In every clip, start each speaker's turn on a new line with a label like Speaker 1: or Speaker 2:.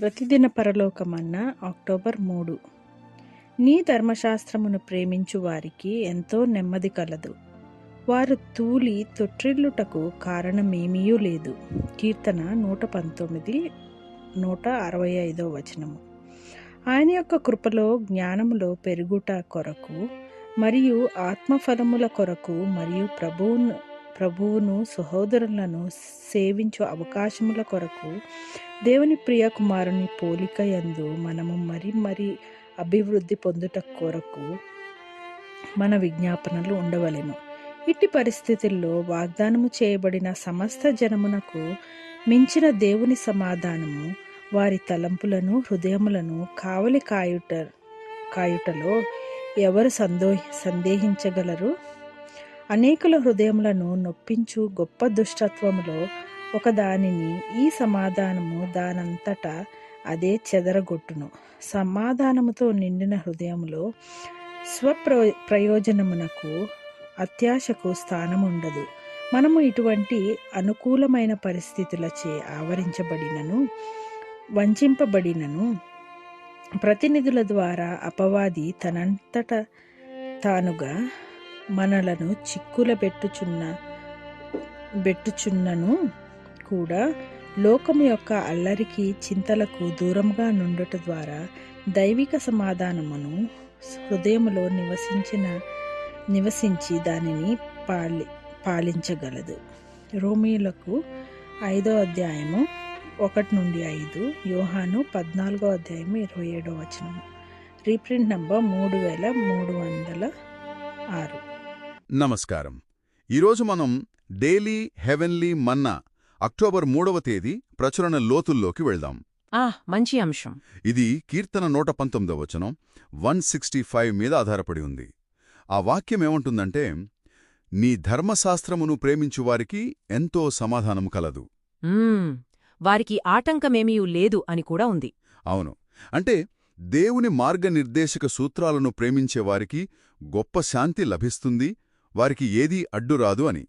Speaker 1: ప్రతిదిన పరలోకమన్న October మూడు. నీ ధర్మశాస్త్రమును ప్రేమించు వారికి ఎంతో నెమ్మది కలదు. వారు తూలి తొట్టిల్లుటకు కారణమేమీయూ లేదు. కీర్తన నూట పంతొమ్మిది నూట అరవై ఐదో వచనము. ఆయన యొక్క కృపలో జ్ఞానములో పెరుగుట కొరకు మరియు ఆత్మఫలముల కొరకు మరియు ప్రభువును ప్రభువును సహోదరులను సేవించు అవకాశముల కొరకు దేవుని ప్రియ కుమారుని పోలిక యందు మనము మరి మరి అభివృద్ధి పొందుట కొరకు మన విజ్ఞాపనలు ఉండవలెను. ఇట్టి పరిస్థితుల్లో వాగ్దానము చేయబడిన సమస్త జనమునకు మించిన దేవుని సమాధానము వారి తలంపులను హృదయములను కావలి కాయుట కాయుటలో ఎవరు సందో సందేహించగలరు? అనేకుల హృదయములను నొప్పించు గొప్ప దుష్టత్వములో ఒకదానిని ఈ సమాధానము దానంతట అదే చెదరగొట్టును. సమాధానముతో నిండిన హృదయంలో స్వప్రో ప్రయోజనమునకు అత్యాశకు స్థానం ఉండదు మనము ఇటువంటి అనుకూలమైన పరిస్థితులచే ఆవరించబడినను వంచింపబడినను ప్రతినిధుల ద్వారా అపవాది తనంతట తానుగా మనలను చిక్కుల పెట్టుచున్న బెట్టుచున్నను కూడా లోకము యొక్క అల్లరికి చింతలకు దూరంగా నుండుట ద్వారా దైవిక సమాధానమును హృదయములో నివసించిన నివసించి దానిని పాలి పాలించగలదు. రోమిలకు ఐదో అధ్యాయము ఒకటి నుండి ఐదు యోహాను పద్నాలుగో అధ్యాయము ఇరవై ఏడో వచనము. రీప్రింట్ నంబర్ మూడు వేల మూడు వందల ఆరు.
Speaker 2: నమస్కారం. ఈరోజు మనం డైలీ హెవెన్లీ మన్నా అక్టోబర్ మూడవ తేదీ ప్రచురణ లోతుల్లోకి వెళ్దాం.
Speaker 3: మంచి అంశం.
Speaker 2: ఇది కీర్తన నూట పంతొమ్మిదవ వచనం వన్ సిక్స్టీ ఫైవ్ మీద ఆధారపడి ఉంది. ఆ వాక్యం ఏమంటుందంటే నీ ధర్మశాస్త్రమును ప్రేమించువారికి ఎంతో సమాధానం కలదు.
Speaker 3: వారికి ఆటంకమేమీ లేదు అని కూడా ఉంది.
Speaker 2: అవును. అంటే దేవుని మార్గనిర్దేశక సూత్రాలను ప్రేమించేవారికి గొప్ప శాంతి లభిస్తుంది వారికి ఏదీ అడ్డురాదు అని.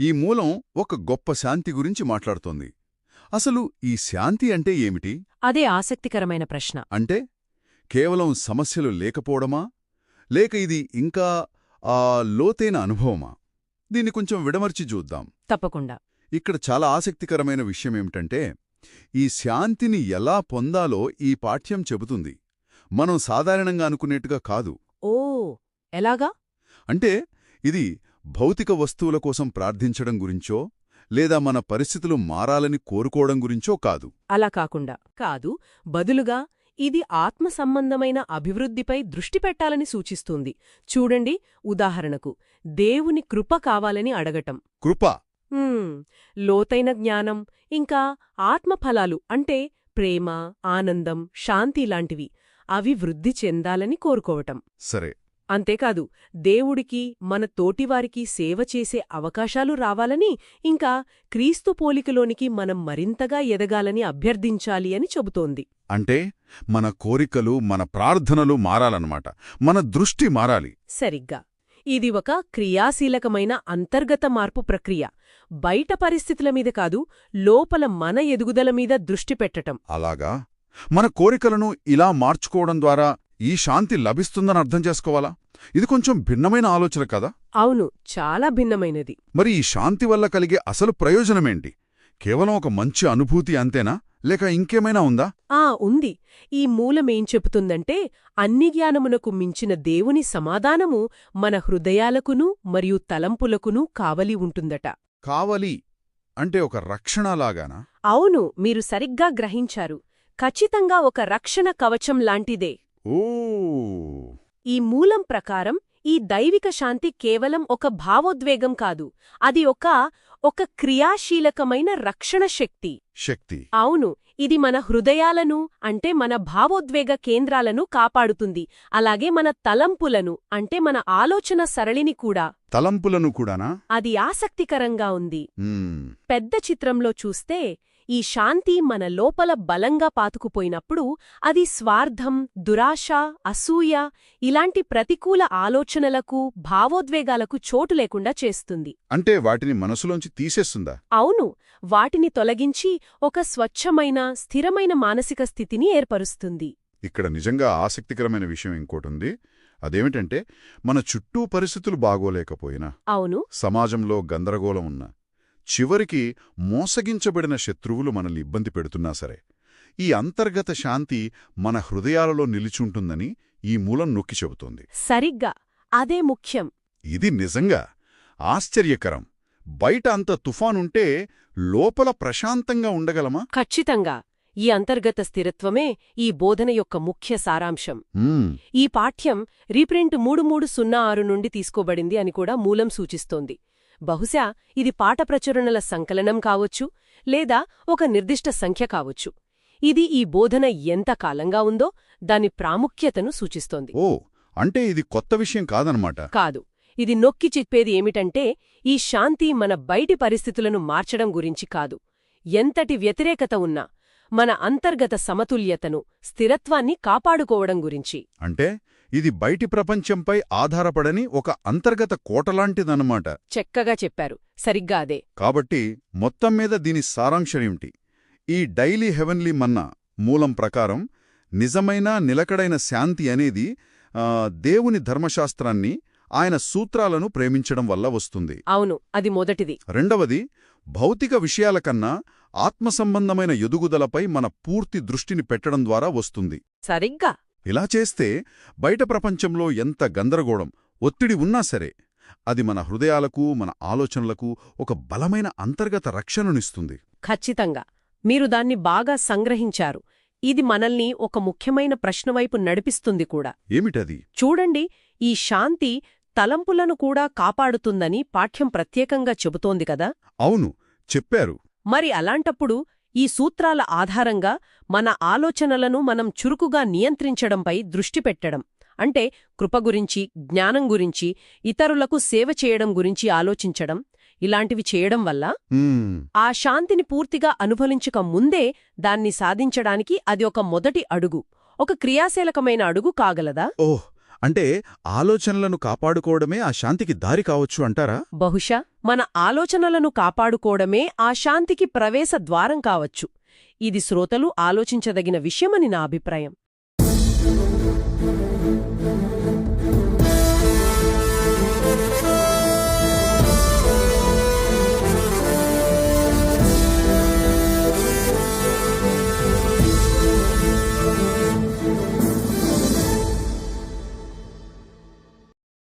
Speaker 2: ఈ మూలం ఒక గొప్ప శాంతి గురించి మాట్లాడుతోంది. అసలు ఈ శాంతి అంటే ఏమిటి?
Speaker 3: అదే ఆసక్తికరమైన ప్రశ్న.
Speaker 2: అంటే కేవలం సమస్యలు లేకపోవడమా? లేక ఇది ఇంకా ఆ లోతైన అనుభవమా? దీన్ని కొంచెం విడమర్చి చూద్దాం.
Speaker 3: తప్పకుండా.
Speaker 2: ఇక్కడ చాలా ఆసక్తికరమైన విషయమేమిటంటే ఈ శాంతిని ఎలా పొందాలో ఈ పాఠ్యం చెబుతుంది. మనం సాధారణంగా అనుకునేట్టుగా కాదు.
Speaker 3: ఓ ఎలాగా?
Speaker 2: అంటే ఇది భౌతిక వస్తువుల కోసం ప్రార్థించడం గురించో లేదా మన పరిస్థితులు మారాలని కోరుకోవడం గురించో కాదు.
Speaker 3: అలా కాకుండా కాదు బదులుగా ఇది ఆత్మ సంబంధమైన అభివృద్ధిపై దృష్టి పెట్టాలని సూచిస్తుంది. చూడండి ఉదాహరణకు దేవుని కృప కావాలని అడగటం.
Speaker 2: కృప?
Speaker 3: లోతైన జ్ఞానం ఇంకా ఆత్మఫలాలు అంటే ప్రేమ ఆనందం శాంతి లాంటివి అవి వృద్ధి చెందాలని కోరుకోవటం.
Speaker 2: సరే
Speaker 3: అంతేకాదు దేవుడికి మన తోటివారికి సేవ చేసే అవకాశాలు రావాలని ఇంకా క్రీస్తు పోలికలోనికి మనం మరింతగా ఎదగాలని అభ్యర్థించాలి అని చెబుతోంది.
Speaker 2: అంటే మన కోరికలు మన ప్రార్థనలు మారాలన్నమాట. మన దృష్టి మారాలి.
Speaker 3: సరిగ్గా. ఇది ఒక క్రియాశీలకమైన అంతర్గత మార్పు ప్రక్రియ. బయట పరిస్థితుల మీద కాదు లోపల మన ఎదుగుదల మీద దృష్టి పెట్టటం.
Speaker 2: అలాగా? మన కోరికలను ఇలా మార్చుకోవడం ద్వారా ఈ శాంతి లభిస్తుందని అర్థం చేసుకోవాలా? ఇది కొంచెం భిన్నమైన ఆలోచన కదా?
Speaker 3: అవును చాలా భిన్నమైనది.
Speaker 2: మరి ఈ శాంతి వల్ల కలిగే అసలు ప్రయోజనమేంటి? కేవలం ఒక మంచి అనుభూతి అంతేనా? లేక ఇంకేమైనా ఉందా?
Speaker 3: ఆ ఉంది. ఈ మూలమేం చెబుతుందంటే అన్ని జ్ఞానమునకు మించిన దేవుని సమాధానము మన హృదయాలకునూ మరియు తలంపులకునూ కావలి ఉంటుందట.
Speaker 2: కావలి అంటే ఒక రక్షణలాగానా?
Speaker 3: అవును మీరు సరిగ్గా గ్రహించారు. ఖచ్చితంగా ఒక రక్షణ కవచం లాంటిదే. ఈ మూలం ప్రకారం ఈ దైవిక శాంతి కేవలం ఒక భావోద్వేగం కాదు అది ఒక ఒక క్రియాశీలకమైన రక్షణ శక్తి.
Speaker 2: శక్తి.
Speaker 3: అవును ఇది మన హృదయాలను అంటే మన భావోద్వేగ కేంద్రాలను కాపాడుతుంది అలాగే మన తలంపులను అంటే మన ఆలోచన సరళిని కూడా.
Speaker 2: తలంపులను కూడానా?
Speaker 3: అది ఆసక్తికరంగా ఉంది. పెద్ద చిత్రంలో చూస్తే ఈ శాంతి మన లోపల బలంగా పాతుకుపోయినప్పుడు అది స్వార్థం దురాశ అసూయ ఇలాంటి ప్రతికూల ఆలోచనలకు భావోద్వేగాలకు చోటు లేకుండా చేస్తుంది.
Speaker 2: అంటే వాటిని మనసులోంచి తీసేస్తుందా?
Speaker 3: అవును వాటిని తొలగించి ఒక స్వచ్ఛమైన స్థిరమైన మానసిక స్థితిని ఏర్పరుస్తుంది.
Speaker 2: ఇక్కడ నిజంగా ఆసక్తికరమైన విషయం ఇంకోటుంది. అదేమిటంటే మన చుట్టూ పరిస్థితులు బాగోలేకపోయినా
Speaker 3: అవును.
Speaker 2: సమాజంలో గందరగోళం ఉన్నా చివరికి మోసగించబడిన శత్రువులు మనల్ని ఇబ్బంది పెడుతున్నా సరే ఈ అంతర్గత శాంతి మన హృదయాలలో నిలిచుంటుందని ఈ మూలం నొక్కి చెబుతోంది.
Speaker 3: సరిగ్గా అదే ముఖ్యం.
Speaker 2: ఇది నిజంగా ఆశ్చర్యకరం. బయట అంత తుఫానుంటే లోపల ప్రశాంతంగా ఉండగలమా?
Speaker 3: ఖచ్చితంగా. ఈ అంతర్గత స్థిరత్వమే ఈ బోధన యొక్క ముఖ్య సారాంశం. ఈ పాఠ్యం రీప్రింట్ మూడు మూడు సున్నా ఆరు నుండి తీసుకోబడింది అని కూడా మూలం సూచిస్తోంది. బహుశా ఇది పాఠ ప్రచురణల సంకలనం కావచ్చు లేదా ఒక నిర్దిష్ట సంఖ్య కావచ్చు. ఇది ఈ బోధన ఎంత కాలంగా ఉందో దాని ప్రాముఖ్యతను సూచిస్తోంది.
Speaker 2: ఓ అంటే ఇది కొత్త విషయం కాదనమాట.
Speaker 3: కాదు ఇది నొక్కి చెప్పేది ఏమిటంటే ఈ శాంతి మన బయటి పరిస్థితులను మార్చడం గురించి కాదు. ఎంతటి వ్యతిరేకత ఉన్నా మన అంతర్గత సమతుల్యతను స్థిరత్వాన్ని కాపాడుకోవడం గురించి.
Speaker 2: అంటే ఇది బయటి ప్రపంచంపై ఆధారపడని ఒక అంతర్గత కోటలాంటిదన్నమాట
Speaker 3: చెక్కగా చెప్పారు. సరిగ్గా అదే.
Speaker 2: కాబట్టి మొత్తం మీద దీని సారాంశమేమిటి ఈ డైలీ హెవెన్లీ మన్నా మూలం ప్రకారం నిజమైన నిలకడైన శాంతి అనేది దేవుని ధర్మశాస్త్రాన్ని ఆయన సూత్రాలను ప్రేమించడం వల్ల వస్తుంది.
Speaker 3: అవును అది మొదటిది.
Speaker 2: రెండవది భౌతిక విషయాల కన్నా ఆత్మసంబంధమైన ఎదుగుదలపై మన పూర్తి దృష్టిని పెట్టడం ద్వారా వస్తుంది.
Speaker 3: సరిగ్గా.
Speaker 2: ఇలా చేస్తే బయట ప్రపంచంలో ఎంత గందరగోళం ఒత్తిడి ఉన్నా సరే అది మన హృదయాలకు మన ఆలోచనలకు ఒక బలమైన అంతర్గత రక్షణనిస్తుంది.
Speaker 3: ఖచ్చితంగా. మీరు దాన్ని బాగా సంగ్రహించారు. ఇది మనల్ని ఒక ముఖ్యమైన ప్రశ్నవైపు నడిపిస్తుంది కూడా.
Speaker 2: ఏమిటది?
Speaker 3: చూడండి ఈ శాంతి తలంపులను కూడా కాపాడుతుందని పాఠ్యం ప్రత్యేకంగా చెబుతోంది కదా?
Speaker 2: అవును చెప్పారు.
Speaker 3: మరి అలాంటప్పుడు ఈ సూత్రాల ఆధారంగా మన ఆలోచనలను మనం చురుకుగా నియంత్రించడంపై దృష్టి పెట్టడం అంటే కృప గురించి జ్ఞానం గురించి ఇతరులకు సేవ చేయడం గురించి ఆలోచించడం ఇలాంటివి చేయడం వల్ల ఆ శాంతిని పూర్తిగా అనుభవించక ముందే దాన్ని సాధించడానికి అది ఒక మొదటి అడుగు ఒక క్రియాశీలకమైన అడుగు కాగలదా?
Speaker 2: ఓహ్! అంటే ఆలోచనలను కాపాడుకోవడమే ఆ శాంతికి దారి కావచ్చు అంటారా?
Speaker 3: బహుశా. మన ఆలోచనలను కాపాడుకోవడమే ఆ శాంతికి ప్రవేశ ద్వారం కావచ్చు. ఇది శ్రోతలు ఆలోచించదగిన విషయమని నా అభిప్రాయం.